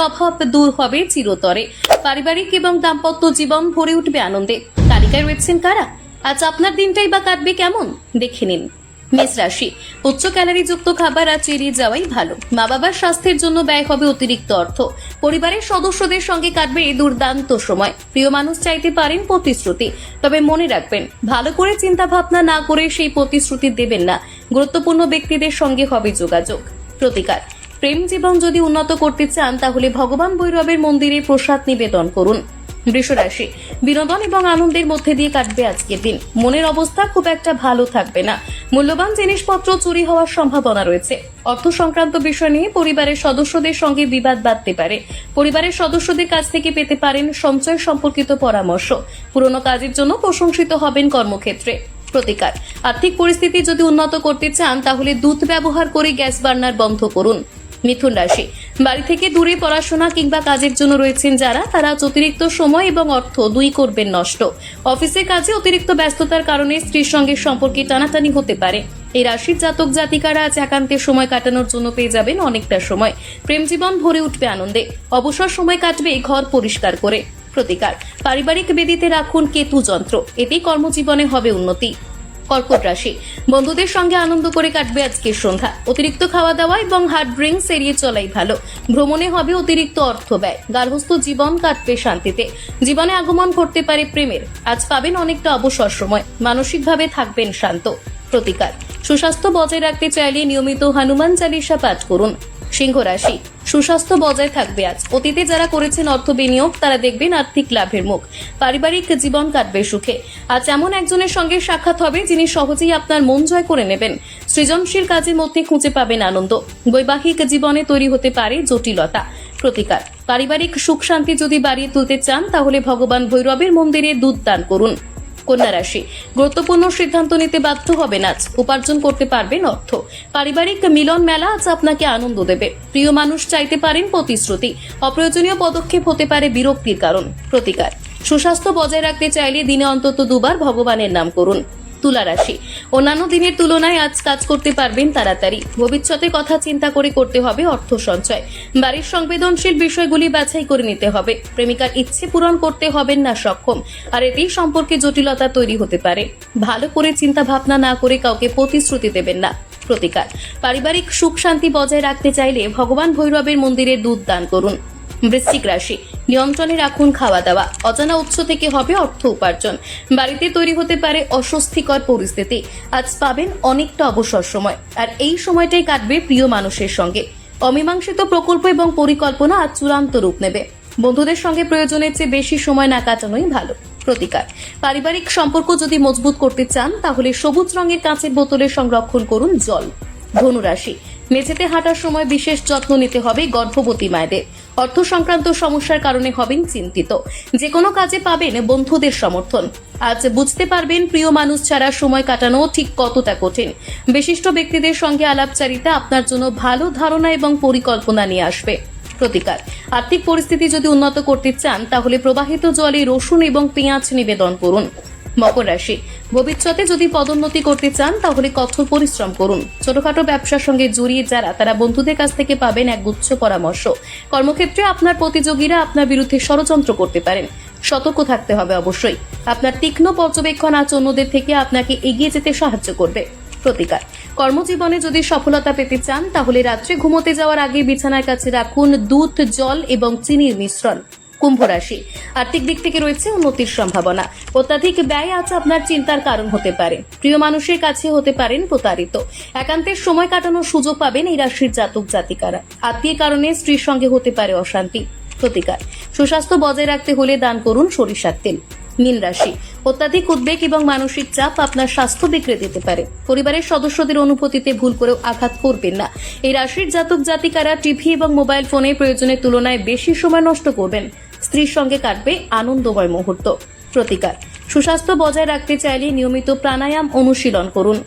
অভাব দূর হবে চিরতরে। পারিবারিক এবং দাম্পত্য জীবন ভরে উঠবে আনন্দে। তালিকায় রয়েছেন কারা? আজ আপনার দিনটাই বা কাটবে কেমন? দেখে নিন। মেষ রাশি, উচ্চ ক্যালারিযুক্ত খাবার আজ এড়িয়ে যাওয়াই ভালো। মা বাবার স্বাস্থ্যের জন্য ব্যয় হবে অতিরিক্ত অর্থ। পরিবারের সদস্যদের সঙ্গে কাটবে এই দুর্দান্ত সময়। প্রিয় মানুষ চাইতে পারেন প্রতিশ্রুতি। তবে মনে রাখবেন, ভালো করে চিন্তা ভাবনা না করে সেই প্রতিশ্রুতি দেবেন না। গুরুত্বপূর্ণ ব্যক্তিদের সঙ্গে হবে যোগাযোগ। প্রতিকার। প্রেম জীবন যদি উন্নত করতে চান, তাহলে ভগবান ভৈরবের মন্দিরে প্রসাদ নিবেদন করুন। বৃষরাশি, বিনোদন এবং আনন্দের মধ্যে দিয়ে কাটবে আজকের দিন। মনের অবস্থা খুব একটা ভালো থাকবে না। মূল্যবান জিনিসপত্র চুরি হওয়ার সম্ভাবনা রয়েছে। অর্থ সংক্রান্ত বিষয় নিয়ে পরিবারের সদস্যদের সঙ্গে বিবাদ বাঁধতে পারে। পরিবারের সদস্যদের কাছ থেকে পেতে পারেন সঞ্চয় সম্পর্কিত পরামর্শ। পুরনো কাজের জন্য প্রশংসিত হবেন কর্মক্ষেত্রে। প্রতিকার, আর্থিক পরিস্থিতি যদি উন্নত করতে চান, তাহলে দুধ ব্যবহার করে গ্যাস বার্নার বন্ধ করুন। মিথুন রাশি। বাড়ি থেকে দূরে পড়াশোনা কিংবা কাজের জন্য রয়েছেন যারা, তারা অতিরিক্ত সময় এবং অর্থ দুই করবেন নষ্ট। অফিসে কাজে অতিরিক্ত ব্যস্ততার কারণে স্ত্রীর সঙ্গে সম্পর্কে টানাটানি হতে পারে। এই রাশির জাতক জাতিকারা আজ একান্তের সময় কাটানোর জন্য পেয়ে যাবেন অনেকটা সময়। প্রেম জীবন ভরে উঠবে আনন্দে। অবসর সময় কাটবে ঘর পরিষ্কার করে। প্রতিকার। পারিবারিক বেদিতে রাখুন কেতু যন্ত্র। এতেই কর্মজীবনে হবে উন্নতি। কর্কট রাশি। বন্ধুদের সঙ্গে আনন্দ করে কাটবে আজকের সন্ধ্যা। অতিরিক্ত খাওয়া দাওয়া এবং হার্ড ড্রিঙ্কস এড়িয়ে চলাই ভালো। ভ্রমণে হবে অতিরিক্ত অর্থ ব্যয়। গার্হস্থ জীবন কাটবে শান্তিতে। জীবনে আগমন করতে পারে প্রেমের। আজ পাবেন অনেকটা অবসর সময়। মানসিকভাবে থাকবেন শান্ত। প্রতিকার। সুস্বাস্থ্য বজায় রাখতে চাইলে নিয়মিত হনুমান চালিসা পাঠ করুন। সিংহ রাশি। সুস্বাস্থ্য বজায় থাকবে আজ। অতীতে যারা করেছেন অর্থ বিনিয়োগ, তারা দেখবেন আর্থিক লাভের মুখ। পারিবারিক জীবন কাটবে সুখে। আজ এমন একজনের সঙ্গে সাক্ষাৎ হবে, যিনি সহজেই আপনার মন জয় করে নেবেন। সৃজনশীল কাজের মধ্যে খুঁজে পাবেন আনন্দ। বৈবাহিক জীবনে তৈরি হতে পারে জটিলতা। প্রতিকার। পারিবারিক সুখ শান্তি যদি বাড়িয়ে তুলতে চান, তাহলে ভগবান ভৈরবের মন্দিরে দুধ দান করুন। কন্যা রাশি। গুরুত্বপূর্ণ সিদ্ধান্ত নিতে বাধ্য হবেন আজ উপার্জন করতে পারবেন অর্থ। পারিবারিক মিলন মেলা আজ আপনাকে আনন্দ দেবে। প্রিয় মানুষ চাইতে পারেন প্রতিশ্রুতি। অপ্রয়োজনীয় পদক্ষেপ হতে পারে বিরক্তির কারণ। প্রতিকার। সুস্বাস্থ্য বজায় রাখতে চাইলে দিনে অন্তত দুবার ভগবানের নাম করুন। তুলা রাশি। অন্যান্য দিনের তুলনায় আজ কাজ করতে পারবেন তাড়াতাড়ি। ভবিষ্যতে কথা চিন্তা করে করতে হবে অর্থ সঞ্চয়। বাড়ির সংবেদনশীল বিষয়গুলি বাছাই করে নিতে হবে। প্রেমিকার ইচ্ছে পূরণ করতে হবেন না সক্ষম। আর এতেই সম্পর্কে জটিলতা তৈরি হতে পারে। ভালো করে চিন্তা ভাবনা না করে কাউকে প্রতিশ্রুতি দেবেন না। প্রতিকার। পারিবারিক সুখ শান্তি বজায় রাখতে চাইলে ভগবান ভৈরবের মন্দিরে দুধ দান করুন। বৃশ্চিক রাশি। নিয়ন্ত্রণে রাখুন খাওয়া দাওয়া অজানা উৎস থেকে হবে অর্থ উপার্জন। বাড়িতে তৈরি হতে পারে অস্বস্তিকর পরিস্থিতি। আজ পাবেন অনেকটা অবসর সময়। আর এই সময়টাই কাটবে প্রিয় মানুষের সঙ্গে। অমীমাংসিত প্রকল্প এবং পরিকল্পনা আজ চূড়ান্ত রূপ নেবে। বন্ধুদের সঙ্গে প্রয়োজনের চেয়ে বেশি সময় না কাটানোই ভালো। প্রতিকার। পারিবারিক সম্পর্ক যদি মজবুত করতে চান, তাহলে সবুজ রঙের কাঁচের বোতলে সংরক্ষণ করুন জল। ধনুরাশি। মেঝেতে হাঁটার সময় বিশেষ যত্ন নিতে হবে গর্ভবতী মায়েদের। অর্থ সংক্রান্ত সমস্যার কারণে হবেন চিন্তিত। যে কোনো কাজে পাবেন বন্ধুদের সমর্থন। আজ বুঝতে পারবেন প্রিয় মানুষ ছাড়া সময় কাটানো ঠিক কতটা কঠিন। বিশিষ্ট ব্যক্তিদের সঙ্গে আলাপচারিতা আপনার জন্য ভালো ধারণা এবং পরিকল্পনা নিয়ে আসবে। প্রতিকার। আর্থিক পরিস্থিতি যদি উন্নত করতে চান, তাহলে প্রবাহিত জলে রসুন এবং পেঁয়াজ নিবেদন করুন। মকর রাশি। ভবিষ্যতে যদি পদোন্নতি করতে চান, তাহলে কঠোর পরিশ্রম করুন। ছোটখাটো ব্যবসার সঙ্গে জড়িয়ে যারা, তারা বন্ধুদের কাছ থেকে পাবেন এক গুচ্ছ পরামর্শ। কর্মক্ষেত্রে আপনার প্রতিযোগীরা আপনার বিরুদ্ধে ষড়যন্ত্র করতে পারেন। সতর্ক থাকতে হবে অবশ্যই। আপনার তীক্ষ্ণ পর্যবেক্ষণ আজ অন্যদের থেকে আপনাকে এগিয়ে যেতে সাহায্য করবে। প্রতিকার। কর্মজীবনে যদি সফলতা পেতে চান, তাহলে রাত্রে ঘুমোতে যাওয়ার আগে বিছানার কাছে রাখুন দুধ, জল এবং চিনির মিশ্রণ। কুম্ভ রাশি। আর্থিক দিক থেকে রয়েছে উন্নতির সম্ভাবনা। অত্যাধিক ব্যয় আজ আপনার চিন্তার কারণ হতে পারে। প্রিয় মানুষের কাছে হতে পারেন প্রতারিত। একান্তের সময় কাটানোর সুযোগ পাবেন এই রাশির জাতক জাতিকারা। আত্মীয় কারণে স্ত্রীর সঙ্গে হতে পারে অশান্তি। প্রতিকার। সুস্বাস্থ্য বজায় রাখতে হলে দান করুন সরিষার তেল। মীন রাশি। অত্যাধিক উদ্বেগ এবং মানসিক চাপ আপনার স্বাস্থ্য বিগড়ে দিতে পারে। পরিবারের সদস্যদের অনুপতিতে ভুল করেও আঘাত করবেন না। এই রাশির জাতক জাতিকারা টিভি এবং মোবাইল ফোনে প্রয়োজনের তুলনায় বেশি সময় নষ্ট করবেন। স্ত্রীর সঙ্গে কাটবে আনন্দময় মুহূর্ত। প্রতিকার। সুস্বাস্থ্য বজায় রাখতে চাইলে নিয়মিত প্রাণায়াম অনুশীলন করুন।